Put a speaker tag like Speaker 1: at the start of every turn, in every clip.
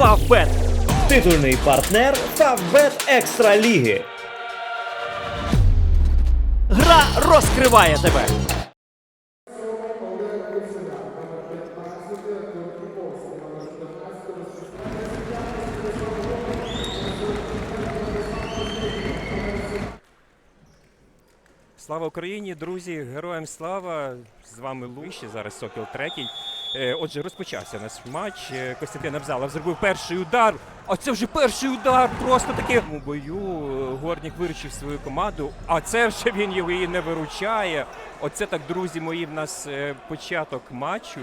Speaker 1: Фавбет. Титульний партнер Фавбет Екстра Ліги. Гра розкриває тебе.
Speaker 2: Слава Україні, друзі! Героям слава! З вами Луїші, зараз Сокіл третій. Е, Отже, розпочався наш матч. Е, Костянтин Абзалов зробив перший удар. А це вже перший удар. Просто таки у бою е, Горнік виручив свою команду. А це вже він його і не виручає. Оце так, друзі мої, в нас початок матчу.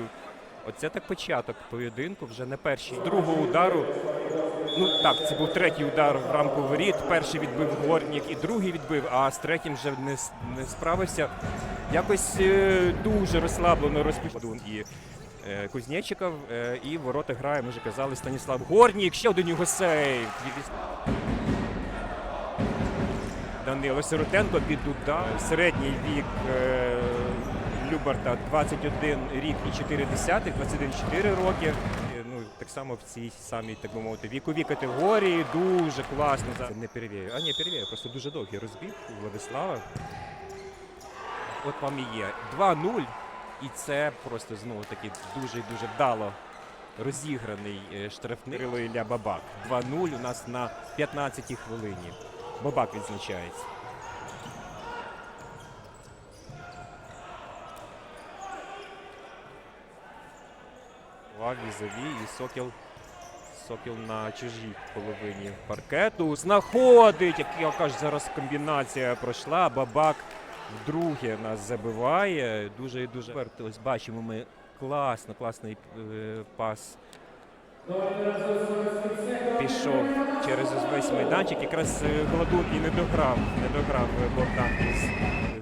Speaker 2: Оце так початок поєдинку. Вже не перший. Другого удару Ну так, це був третій удар в рамку воріт. Перший відбив Горнік і другий відбив, а з третім вже не, не справився. Якось дуже розслаблено розпочав і Кузнєчиков. Е, і ворота грає, ми вже казали, Станіслав Горнік. Ще один його сейв. Данило Сиротенко під удар. Середній вік е, Любарта 21 рік і 4 десятих, 21-4 роки. Е, Ну, так само в цій самій, так би мовити, віковій категорії. Дуже класно. Це не перевірю. А ні, перевірю, просто дуже довгий розбіг у Владислава. От вам і є. 2-0. І це просто знову таки дуже дуже вдало розіграний е, штрафний Кирило Ілля Бабак. 2-0 у нас на 15-й хвилині. Бабак відзначається. Візові і Сокіл. Сокіл на чужій половині паркету. Знаходить, як я кажу, зараз комбінація пройшла. Бабак вдруге нас забиває. Дуже і дуже. Ось бачимо ми класно, класний е, пас. Пішов через весь майданчик. Якраз е, Гладун і не дограв. Не дограв Богдан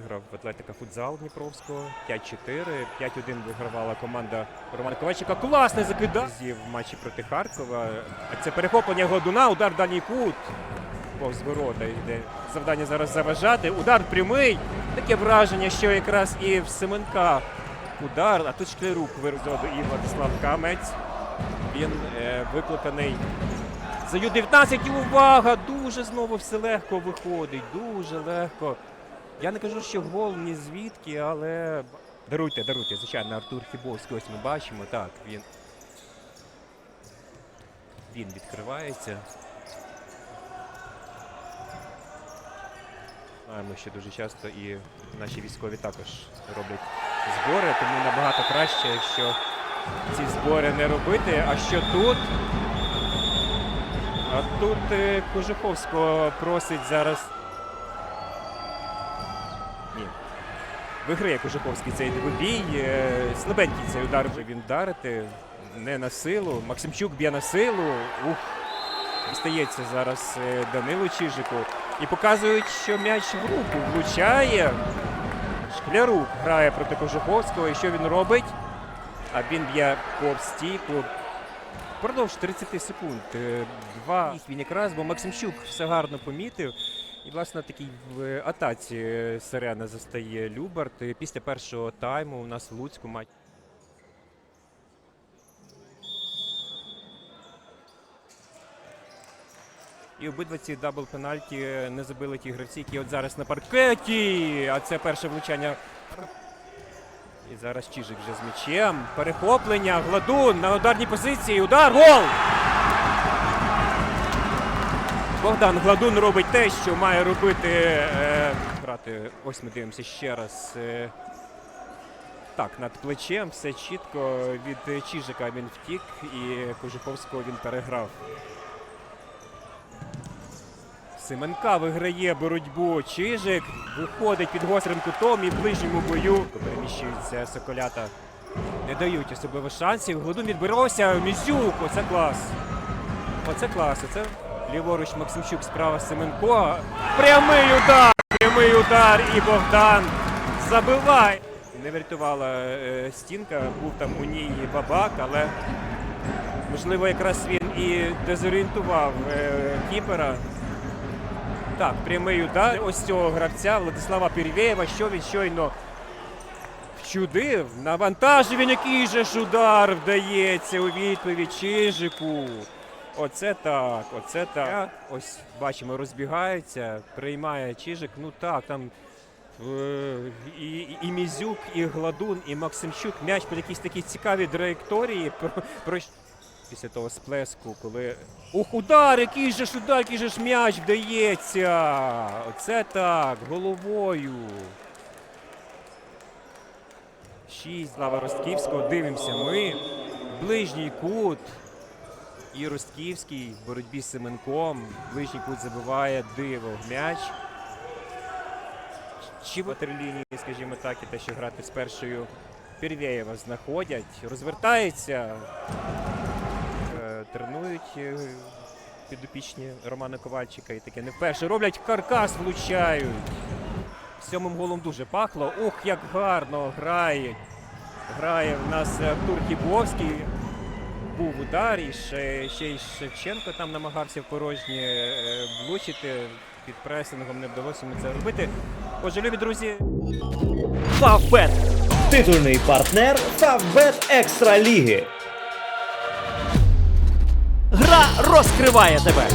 Speaker 2: виграв в Атлетика футзал Дніпровського. 5-4. 5-1 вигравала команда Романа Ковальчика. Класний закида в матчі проти Харкова. А це перехоплення Гладуна, удар в дальній кут. Повз ворота йде. Завдання зараз заважати. Удар прямий. Таке враження, що якраз і в Семенка удар, а тут Шклярук вирозоду і Владислав Камець. Він е, викликаний за Ю-19 і увага! Дуже знову все легко виходить. Дуже легко. Я не кажу, що гол ні звідки, але. Даруйте, даруйте, звичайно, Артур Хібовський, ось ми бачимо. Так, він. Він відкривається. Знаємо, що дуже часто і наші військові також роблять збори, тому набагато краще, якщо ці збори не робити. А що тут? А тут е, Кожуховського просить зараз. Ні. Виграє Кожуховський цей бій. Е, Слабенький цей удар вже він вдарити. Не на силу. Максимчук б'є на силу. Ух. Дістається зараз е, Данилу Чижику. І показують, що м'яч в руку влучає. Шклярук грає проти Кожуховського. І що він робить? А він б'є повз стійку. Впродовж 30 секунд. е, Два він якраз, бо Максимчук все гарно помітив. І, власне, такий в атаці е, Сирена застає Любарт. Після першого тайму у нас Луцьку матч. І обидва ці дабл пенальті не забили ті гравці, які от зараз на паркеті. А це перше влучання. І зараз Чижик вже з м'ячем. Перехоплення. Гладун на ударній позиції. Удар. Гол! Богдан Гладун робить те, що має робити. Е, брати, ось ми дивимося ще раз. Е, так, над плечем все чітко. Від Чижика він втік і Кожуховського він переграв. Семенка виграє боротьбу. Чижик виходить під гострим кутом і в ближньому бою переміщуються соколята. Не дають особливо шансів. Гладун відбирався. Мізюк. Оце клас. Оце клас. Оце ліворуч Максимчук справа Семенко. Прямий удар! Прямий удар і Богдан забиває. Не врятувала е, стінка, був там у ній бабак, але можливо якраз він і дезорієнтував е, кіпера. Так, прямий удар ось цього гравця Владислава Пірвєєва, що він щойно вчудив. Навантажив він який же ж удар вдається у відповідь Чижику. Оце так, оце так. Ось бачимо, розбігаються, приймає Чижик. Ну так, там е, і, і, Мізюк, і Гладун, і Максимчук. М'яч по якійсь такій цікавій траєкторії. Про... Після того сплеску, коли. Ух, удар! Який же ж удар, який же ж м'яч вдається! Оце так, головою. Шість Слава Ростківського. Дивимося ми. Ближній кут. І Ростківський в боротьбі з Семенком. Ближній кут забиває диво м'яч. Чи в ватерлінії, скажімо так, і те, що грати з першою Пірвєєва знаходять. Розвертається. Е, Тренують е, підопічні Романа Ковальчика і таке не вперше. Роблять каркас, влучають. Сьомим голом дуже пахло. Ух, як гарно грає. Грає в нас Артур Хібовський. Був удар, і ще, ще й Шевченко там намагався в порожнє е, влучити. Під пресингом не вдалося йому це робити. Отже, любі друзі,
Speaker 1: Фавбет. Титульний партнер Фавбет Екстра Ліги. Гра розкриває тебе.